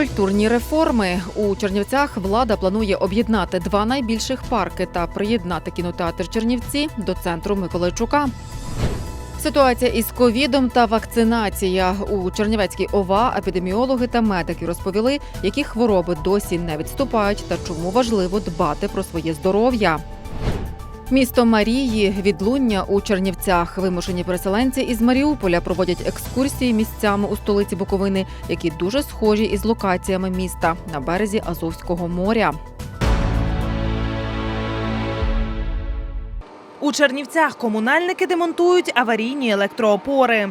Культурні реформи у Чернівцях влада планує об'єднати два найбільших парки та приєднати кінотеатр Чернівці до центру Миколайчука. Ситуація із ковідом та вакцинація у Чернівецькій ОВА епідеміологи та медики розповіли, які хвороби досі не відступають та чому важливо дбати про своє здоров'я. Місто Марії відлуння у Чернівцях. Вимушені переселенці із Маріуполя проводять екскурсії місцями у столиці Буковини, які дуже схожі із локаціями міста на березі Азовського моря. У Чернівцях комунальники демонтують аварійні електроопори.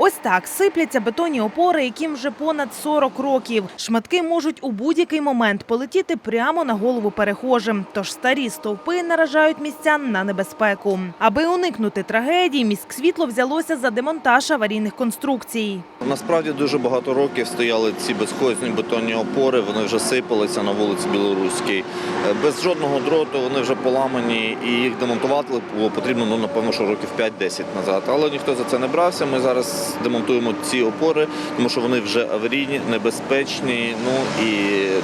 Ось так сипляться бетонні опори, яким вже понад 40 років. Шматки можуть у будь-який момент полетіти прямо на голову перехожим. Тож старі стовпи наражають містян на небезпеку. Аби уникнути трагедії, міськсвітло взялося за демонтаж аварійних конструкцій. Насправді дуже багато років стояли ці безхозні бетонні опори, вони вже сипалися на вулиці Білоруській. Е, Без жодного дроту вони вже поламані і їх демонтувати було потрібно, ну, напевно, що років 5-10 назад. Але ніхто за це не брався. Ми зараз демонтуємо ці опори, тому що вони вже аварійні, небезпечні, ну і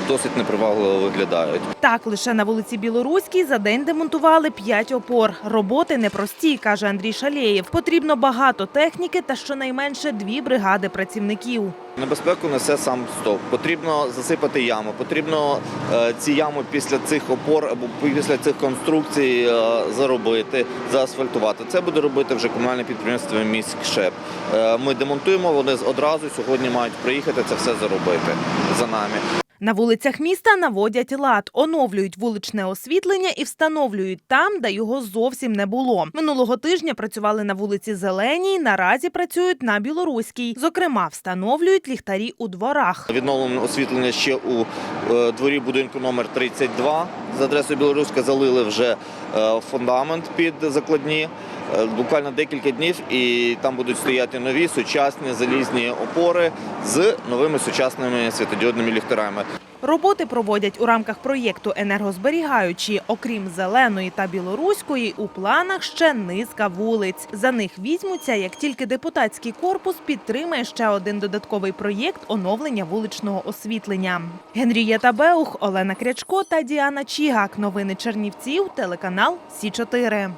досить непривабливо виглядають. Так, лише на вулиці Білоруській за день демонтували 5 опор. Роботи непрості, каже Андрій Шалєєв. Потрібно багато техніки та щонайменше дві бригади працівників. Небезпеку несе сам стовп. Потрібно засипати яму. Потрібно е, ці ями після цих опор або після цих конструкцій е, заробити, заасфальтувати. Це буде робити вже комунальне підприємство міськшеп. Е, ми демонтуємо. Вони одразу сьогодні мають приїхати це все заробити за нами. На вулицях міста наводять лад, оновлюють вуличне освітлення і встановлюють там, де його зовсім не було. Минулого тижня працювали на вулиці Зеленій. Наразі працюють на Білоруській. Зокрема, встановлюють ліхтарі у дворах. Відновлено освітлення ще у е, дворі будинку номер 32 з адресою Білоруська залили вже е, фундамент під закладні. Е, Буквально декілька днів, і там будуть стояти нові сучасні залізні опори з новими сучасними світодіодними ліхтарами. Роботи проводять у рамках проєкту енергозберігаючі. Окрім зеленої та білоруської, у планах ще низка вулиць. За них візьмуться, як тільки депутатський корпус підтримає ще один додатковий проєкт оновлення вуличного освітлення. Генрієта Беух, Олена Крячко та Діана Чігак. Новини Чернівців, телеканал Сі 4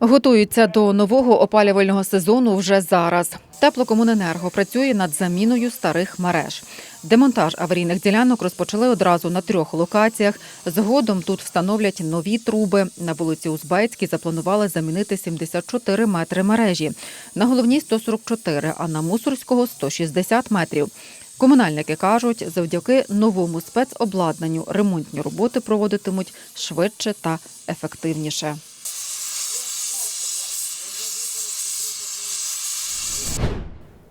Готуються до нового опалювального сезону вже зараз. Теплокомуненерго працює над заміною старих мереж. Демонтаж аварійних ділянок розпочали одразу на трьох локаціях. Згодом тут встановлять нові труби. На вулиці Узбецькій запланували замінити 74 метри мережі. На головній 144, а на Мусорського 160 метрів. Комунальники кажуть, завдяки новому спецобладнанню ремонтні роботи проводитимуть швидше та ефективніше.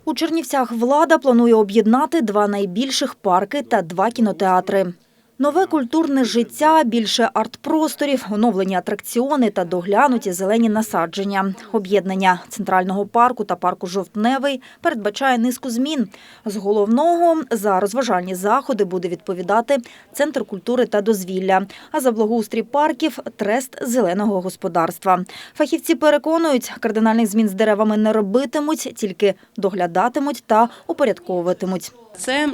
У Чернівцях влада планує об'єднати два найбільших парки та два кінотеатри. Нове культурне життя, більше арт-просторів, оновлені атракціони та доглянуті зелені насадження. Об'єднання центрального парку та парку Жовтневий передбачає низку змін. З головного за розважальні заходи буде відповідати Центр культури та дозвілля, а за благоустрій парків трест зеленого господарства. Фахівці переконують, кардинальних змін з деревами не робитимуть, тільки доглядатимуть та упорядковуватимуть. Це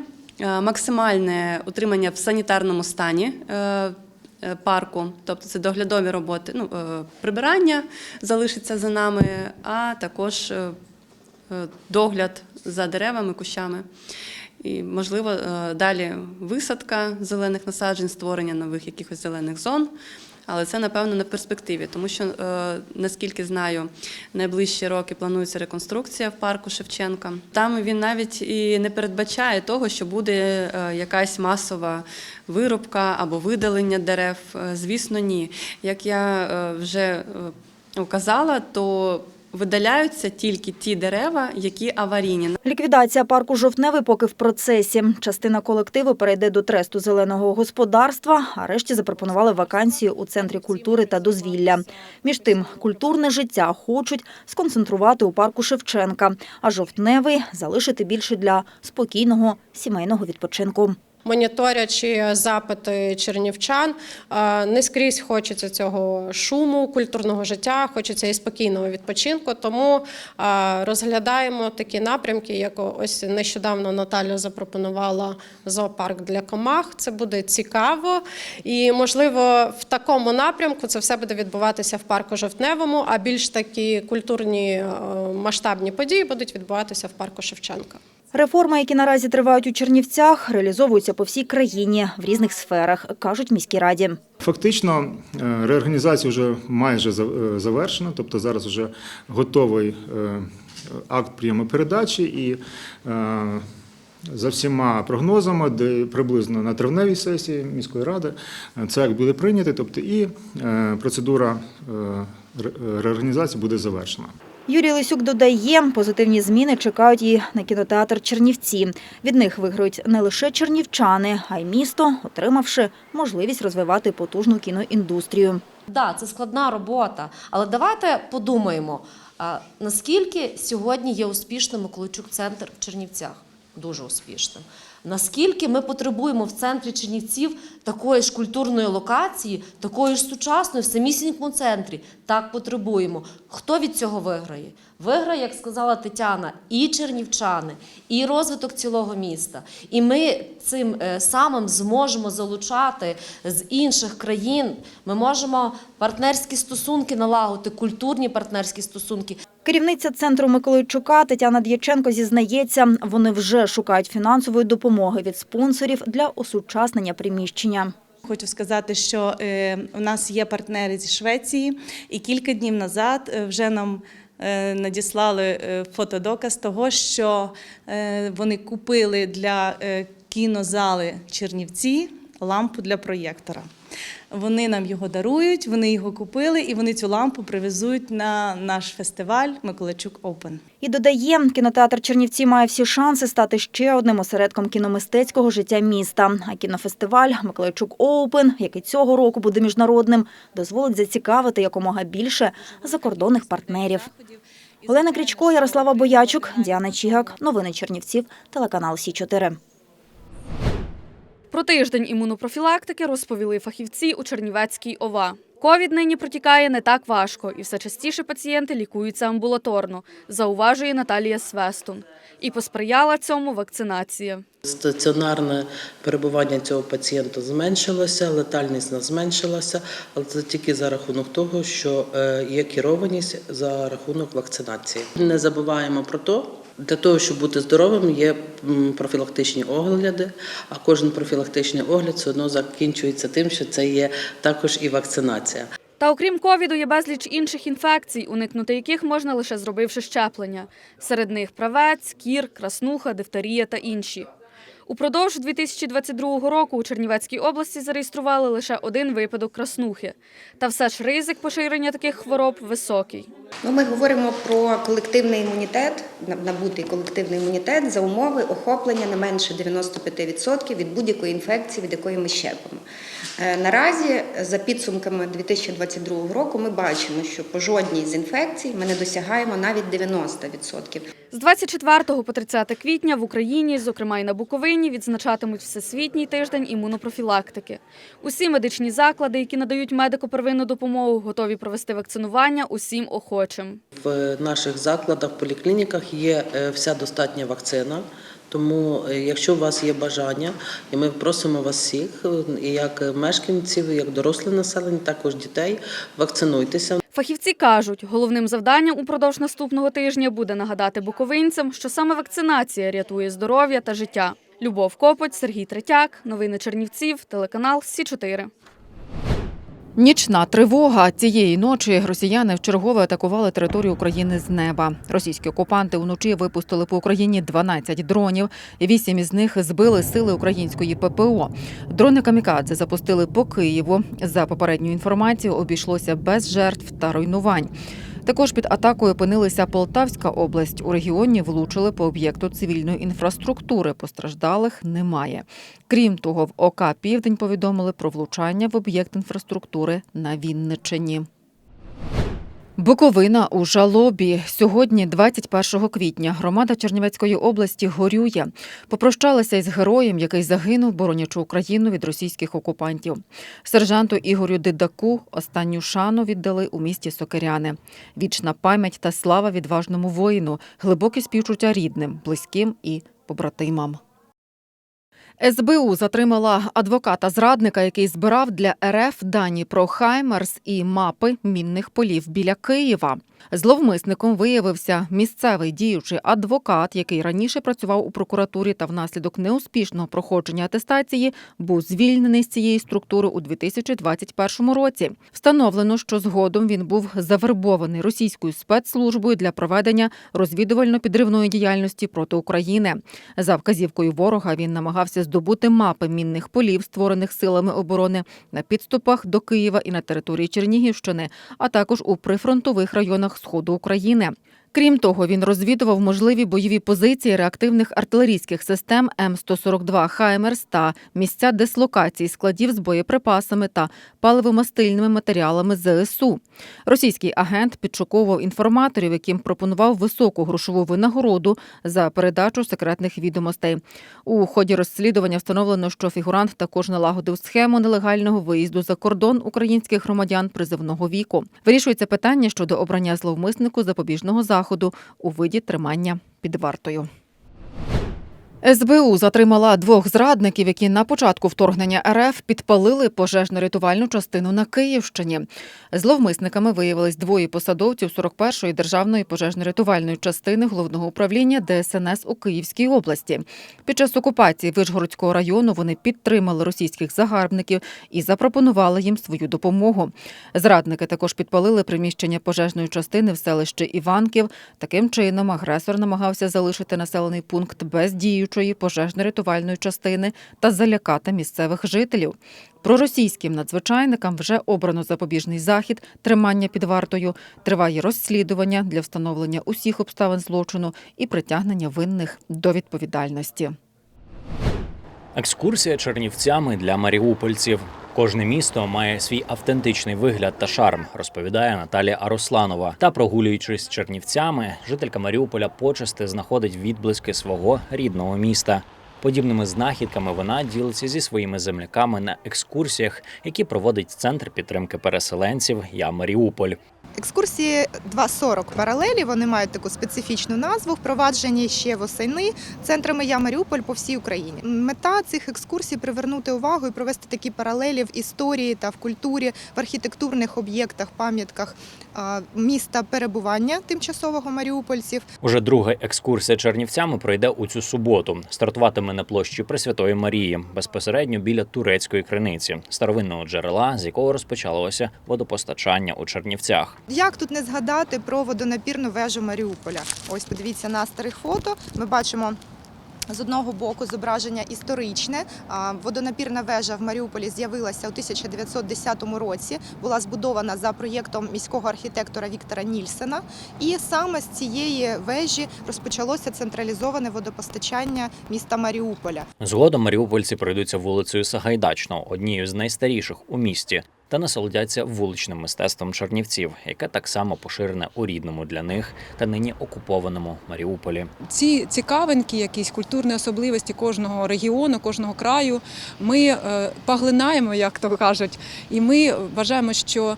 максимальне утримання в санітарному стані. е, е, Парку, тобто це доглядові роботи, ну, е, прибирання залишиться за нами, а також е, е, догляд за деревами, кущами. І, можливо, е, далі висадка зелених насаджень, створення нових якихось зелених зон. Але це, напевно, на перспективі, тому що, е, наскільки знаю, найближчі роки планується реконструкція в парку Шевченка. Там він навіть і не передбачає того, що буде е, якась масова вирубка або видалення дерев. Е, Звісно, ні. Як я вже указала, то видаляються тільки ті дерева, які аварійні. Ліквідація парку Жовтневий поки в процесі. Частина колективу перейде до тресту зеленого господарства, а решті запропонували вакансію у центрі культури та дозвілля. Між тим, культурне життя хочуть сконцентрувати у парку Шевченка, а жовтневий залишити більше для спокійного сімейного відпочинку. Моніторячи запити чернівчан, не скрізь хочеться цього шуму, культурного життя, хочеться і спокійного відпочинку. Тому розглядаємо такі напрямки, як ось нещодавно Наталя запропонувала зоопарк для комах. Це буде цікаво, і можливо в такому напрямку це все буде відбуватися в парку Жовтневому. А більш такі культурні е, масштабні події будуть відбуватися в парку Шевченка. Реформи, які наразі тривають у Чернівцях, реалізовуються по всій країні в різних сферах, кажуть міській раді. Фактично, е, реорганізація вже майже е, завершена, тобто зараз вже готовий е, акт прийому передачі і за всіма прогнозами, де приблизно на травневій сесії міської ради це акт буде прийнятий, тобто і процедура реорганізації буде завершена. Юрій Лисюк додає, позитивні зміни чекають і на кінотеатр Чернівці. Від них виграють не лише чернівчани, а й місто, отримавши можливість розвивати потужну кіноіндустрію. Да, це складна робота, але давайте подумаємо, наскільки сьогодні є успішним Миколайчук центр в Чернівцях? Дуже успішним. Наскільки ми потребуємо в центрі Чернівців такої ж культурної локації, такої ж сучасної в самісінькому центрі? Так потребуємо. Хто від цього виграє? Виграє, як сказала Тетяна, і чернівчани, і розвиток цілого міста. І ми цим е, самим зможемо залучати з інших країн. Ми можемо партнерські стосунки налагодити, культурні партнерські стосунки. Керівниця центру Миколайчука Тетяна Д'яченко зізнається, вони вже шукають фінансової допомоги від спонсорів для осучаснення приміщення. Хочу сказати, що е, у нас є партнери зі Швеції, і кілька днів назад е, вже нам е, надіслали фотодоказ того, що вони купили для кінозали Чернівці лампу для проєктора. Вони нам його дарують, вони його купили, і вони цю лампу привезуть на наш фестиваль Миколайчук Open. І додає, кінотеатр Чернівці має всі шанси стати ще одним осередком кіномистецького життя міста. А кінофестиваль Миколайчук Оупен, який цього року буде міжнародним, дозволить зацікавити якомога більше закордонних партнерів. Олена Крічко, Ярослава Боячук, Діана Чігак. Новини Чернівців, телеканал Сі 4 Про тиждень імунопрофілактики розповіли фахівці у Чернівецькій ОВА. Ковід нині протікає не так важко, і все частіше пацієнти лікуються амбулаторно, зауважує Наталія Свестун. І посприяла цьому вакцинація. Стаціонарне перебування цього пацієнта зменшилося, летальність не зменшилася, але це тільки за рахунок того, що е, є керованість за рахунок вакцинації. Не забуваємо про те, для того, щоб бути здоровим, є профілактичні огляди, а кожен профілактичний огляд все одно закінчується тим, що це є також і вакцинація. Та окрім ковіду є безліч інших інфекцій, уникнути яких можна лише зробивши щеплення. Серед них правець, кір, краснуха, дифтерія та інші. Упродовж 2022 року у Чернівецькій області зареєстрували лише один випадок краснухи. Та все ж ризик поширення таких хвороб високий. Ну, ми говоримо про колективний імунітет, набутий колективний імунітет за умови охоплення не менше 95% від будь-якої інфекції, від якої ми щепимо. Е, Наразі, за підсумками 2022 року, ми бачимо, що по жодній з інфекцій ми не досягаємо навіть 90%. З 24 по 30 квітня в Україні, зокрема і на Буковині, відзначатимуть Всесвітній тиждень імунопрофілактики. Усі медичні заклади, які надають медико-первинну допомогу, готові провести вакцинування усім охочим. В наших закладах, поліклініках є е, вся достатня вакцина. Тому, е, якщо у вас є бажання, і ми просимо вас всіх, е, як мешканців, як доросле населення, також дітей, вакцинуйтеся. Фахівці кажуть, головним завданням упродовж наступного тижня буде нагадати буковинцям, що саме вакцинація рятує здоров'я та життя. Любов Копоть, Сергій Третяк, новини Чернівців, телеканал Сі 4 Нічна тривога цієї ночі росіяни вчергове атакували територію України з неба. Російські окупанти вночі випустили по Україні 12 дронів. Вісім із них збили сили української ППО. Дрони камікадзе запустили по Києву. За попередньою інформацією, обійшлося без жертв та руйнувань. Також під атакою опинилися Полтавська область. У регіоні влучили по об'єкту цивільної інфраструктури. Постраждалих немає. Крім того, в ОК Південь повідомили про влучання в об'єкт інфраструктури на Вінниччині. Буковина у жалобі. Сьогодні, 21 квітня, громада Чернівецької області горює. Попрощалася із героєм, який загинув, боронячи Україну від російських окупантів. Сержанту Ігорю Дидаку останню шану віддали у місті Сокиряни. Вічна пам'ять та слава відважному воїну, глибоке співчуття рідним, близьким і побратимам. СБУ затримала адвоката зрадника, який збирав для РФ дані про Хаймерс і мапи мінних полів біля Києва. Зловмисником виявився місцевий діючий адвокат, який раніше працював у прокуратурі та внаслідок неуспішного проходження атестації був звільнений з цієї структури у 2021 році. Встановлено, що згодом він був завербований російською спецслужбою для проведення розвідувально-підривної діяльності проти України. За вказівкою ворога він намагався здобути мапи мінних полів, створених силами оборони на підступах до Києва і на території Чернігівщини, а також у прифронтових районах сходу України. Крім того, він розвідував можливі бойові позиції реактивних артилерійських систем М142 «Хаймерс» та місця дислокації складів з боєприпасами та паливомастильними матеріалами ЗСУ. Російський агент підшуковував інформаторів, яким пропонував високу грошову винагороду за передачу секретних відомостей. У ході розслідування встановлено, що фігурант також налагодив схему нелегального виїзду за кордон українських громадян призивного віку. Вирішується питання щодо обрання зловмиснику запобіжного заходу у виді тримання під вартою. СБУ затримала двох зрадників, які на початку вторгнення РФ підпалили пожежно-рятувальну частину на Київщині. Зловмисниками виявились двоє посадовців 41-ї державної пожежно-рятувальної частини головного управління ДСНС у Київській області. Під час окупації Вишгородського району вони підтримали російських загарбників і запропонували їм свою допомогу. Зрадники також підпалили приміщення пожежної частини в селищі Іванків. Таким чином агресор намагався залишити населений пункт без діючої пожежно-рятувальної частини та залякати місцевих жителів. Проросійським надзвичайникам вже обрано запобіжний захід тримання під вартою. Триває розслідування для встановлення усіх обставин злочину і притягнення винних до відповідальності. Екскурсія чернівцями для маріупольців. Кожне місто має свій автентичний вигляд та шарм, розповідає Наталія Арусланова. Та прогулюючись чернівцями, жителька Маріуполя почасти знаходить відблиски свого рідного міста. Подібними знахідками вона ділиться зі своїми земляками на екскурсіях, які проводить центр підтримки переселенців Я Маріуполь. Екскурсії 2.40 паралелі. Вони мають таку специфічну назву, впроваджені ще восени центрами Я Маріуполь по всій Україні. Мета цих екскурсій привернути увагу і провести такі паралелі в історії та в культурі, в архітектурних об'єктах, пам'ятках міста перебування тимчасового маріупольців. Уже друга екскурсія чернівцями пройде у цю суботу. Стартуватиме на площі Пресвятої Марії, безпосередньо біля турецької криниці, старовинного джерела, з якого розпочалося водопостачання у Чернівцях. Як тут не згадати про водонапірну вежу Маріуполя? Ось подивіться на старих фото. Ми бачимо. З одного боку зображення історичне. Водонапірна вежа в Маріуполі з'явилася у 1910 році. Була збудована за проєктом міського архітектора Віктора Нільсена. І саме з цієї вежі розпочалося централізоване водопостачання міста Маріуполя. Згодом маріупольці пройдуться вулицею Сагайдачного, однією з найстаріших у місті, та насолодяться вуличним мистецтвом чернівців, яке так само поширене у рідному для них та нині окупованому Маріуполі. ці цікавинки, якісь культурні особливості кожного регіону, кожного краю, ми е, поглинаємо, як то кажуть, і ми вважаємо, що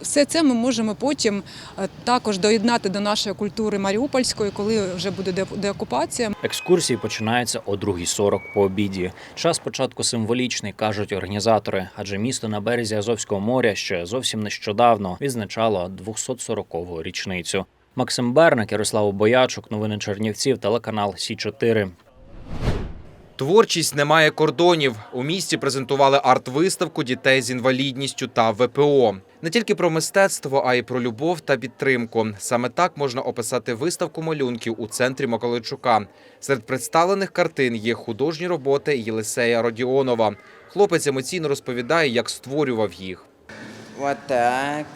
все це ми можемо потім е, також доєднати до нашої культури маріупольської, коли вже буде деокупація. Екскурсії починаються о 2.40 по обіді. Час початку символічний, кажуть організатори, адже місто на березі Азовського моря ще зовсім нещодавно відзначало 240-го річницю. Максим Берник, Ярослав Боячук, новини Чернівців, телеканал Сі 4 Творчість не має кордонів. У місті презентували арт-виставку дітей з інвалідністю та ВПО. Не тільки про мистецтво, а й про любов та підтримку. Саме так можна описати виставку малюнків у центрі Миколайчука. Серед представлених картин є художні роботи Єлисея Родіонова. Хлопець емоційно розповідає, як створював їх. Отак.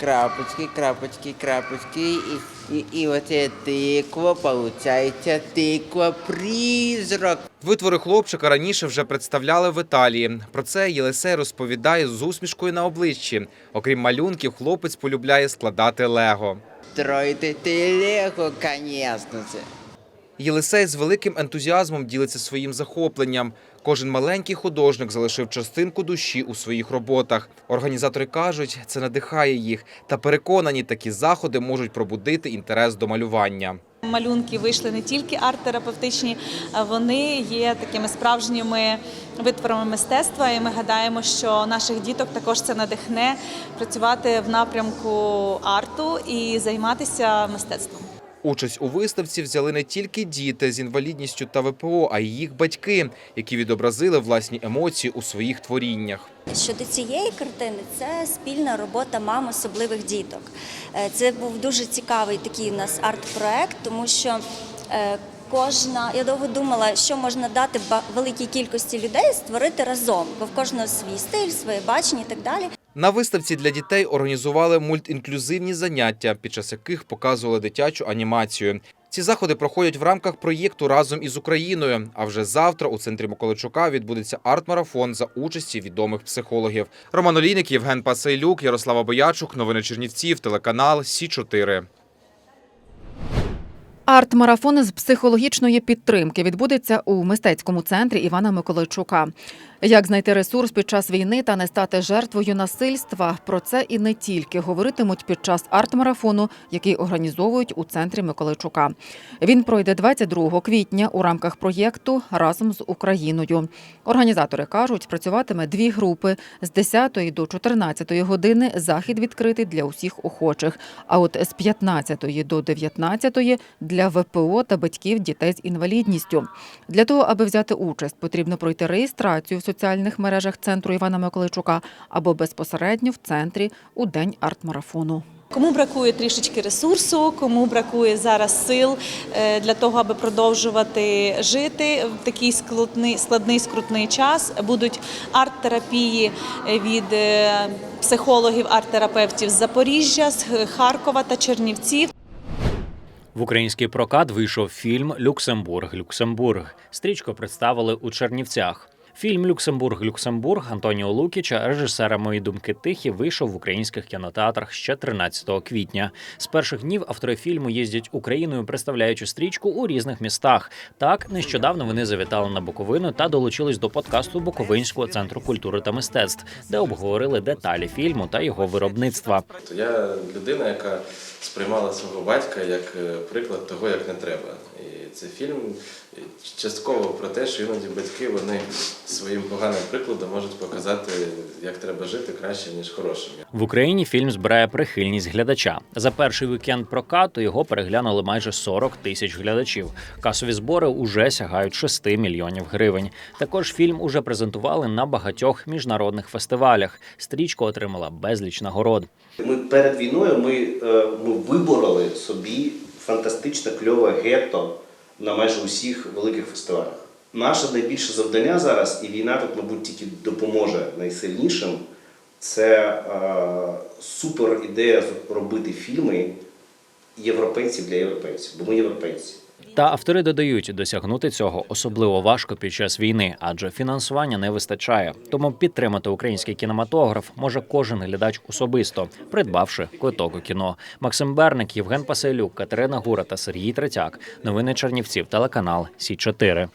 Крапочки, крапочки, крапочки і И, и вот эта тыква, получается, тыква призрак. Витвори хлопчика раніше вже представляли в Італії. Про це Єлисей розповідає з усмішкою на обличчі. Окрім малюнків, хлопець полюбляє складати лего. Строите ты лего, конечно же. Єлисей з великим ентузіазмом ділиться своїм захопленням. Кожен маленький художник залишив частинку душі у своїх роботах. Організатори кажуть, це надихає їх та переконані, такі заходи можуть пробудити інтерес до малювання. Малюнки вийшли не тільки арт-терапевтичні, вони є такими справжніми витворами мистецтва. І ми гадаємо, що наших діток також це надихне працювати в напрямку арту і займатися мистецтвом. Участь у виставці взяли не тільки діти з інвалідністю та ВПО, а й їх батьки, які відобразили власні емоції у своїх творіннях. Щодо цієї картини, це спільна робота мам особливих діток. Е, Це був дуже цікавий такий у нас арт-проект, тому що е, кожна, я довго думала, що можна дати великій кількості людей створити разом, бо в кожного свій стиль, своє бачення і так далі. На виставці для дітей організували мультінклюзивні заняття, під час яких показували дитячу анімацію. Ці заходи проходять в рамках проєкту разом із Україною. А вже завтра у центрі Миколичука відбудеться арт-марафон за участі відомих психологів. Роман Олійник, Євген Пасейлюк, Ярослава Боячук. Новини Чернівців, телеканал Сі 4 Арт-марафон з психологічної підтримки відбудеться у мистецькому центрі Івана Миколайчука. Як знайти ресурс під час війни та не стати жертвою насильства? Про це і не тільки говоритимуть під час арт-марафону, який організовують у центрі Миколайчука. Він пройде 22 квітня у рамках проєкту разом з Україною. Організатори кажуть, працюватиме дві групи з 10 до 14 години. Захід відкритий для усіх охочих. А от з 15 до 19 для ВПО та батьків дітей з інвалідністю. Для того, аби взяти участь, потрібно пройти реєстрацію в соціальних мережах центру Івана Миколайчука або безпосередньо в центрі у день арт-марафону. Кому бракує трішечки ресурсу, кому бракує зараз сил е, для того, аби продовжувати жити в такий складний, складний скрутний час, будуть арт-терапії від е, психологів, арт-терапевтів з Запоріжжя, з Харкова та Чернівців. В український прокат вийшов фільм Люксембург. Люксембург. Стрічку представили у Чернівцях. Фільм Люксембург Люксембург Антоніо Лукіча, режисера Мої думки тихі, вийшов в українських кінотеатрах ще 13 квітня. З перших днів автори фільму їздять Україною, представляючи стрічку у різних містах. Так нещодавно вони завітали на Буковину та долучились до подкасту Буковинського центру культури та мистецтв, де обговорили деталі фільму та його виробництва. Я людина, яка сприймала свого батька як е, приклад того, як не треба. І цей фільм частково про те, що іноді батьки вони своїм поганим прикладом можуть показати, як треба жити краще, ніж хорошим. В Україні фільм збирає прихильність глядача. За перший вікенд прокату його переглянули майже 40 тисяч глядачів. Касові збори уже сягають 6 мільйонів гривень. Також фільм уже презентували на багатьох міжнародних фестивалях. Стрічка отримала безліч нагород. Ми перед війною ми, е, ми вибороли собі фантастично кльове гетто на майже усіх великих фестивалях. Наше найбільше завдання зараз, і війна тут, мабуть, тільки допоможе найсильнішим. Це е, супер ідея робити фільми європейців для європейців, бо ми європейці. Та автори додають, досягнути цього особливо важко під час війни, адже фінансування не вистачає. Тому підтримати український кінематограф може кожен глядач особисто, придбавши квиток у кіно. Максим Берник, Євген Пасилюк, Катерина Гура та Сергій Третяк. Новини Чернівців, телеканал Сі 4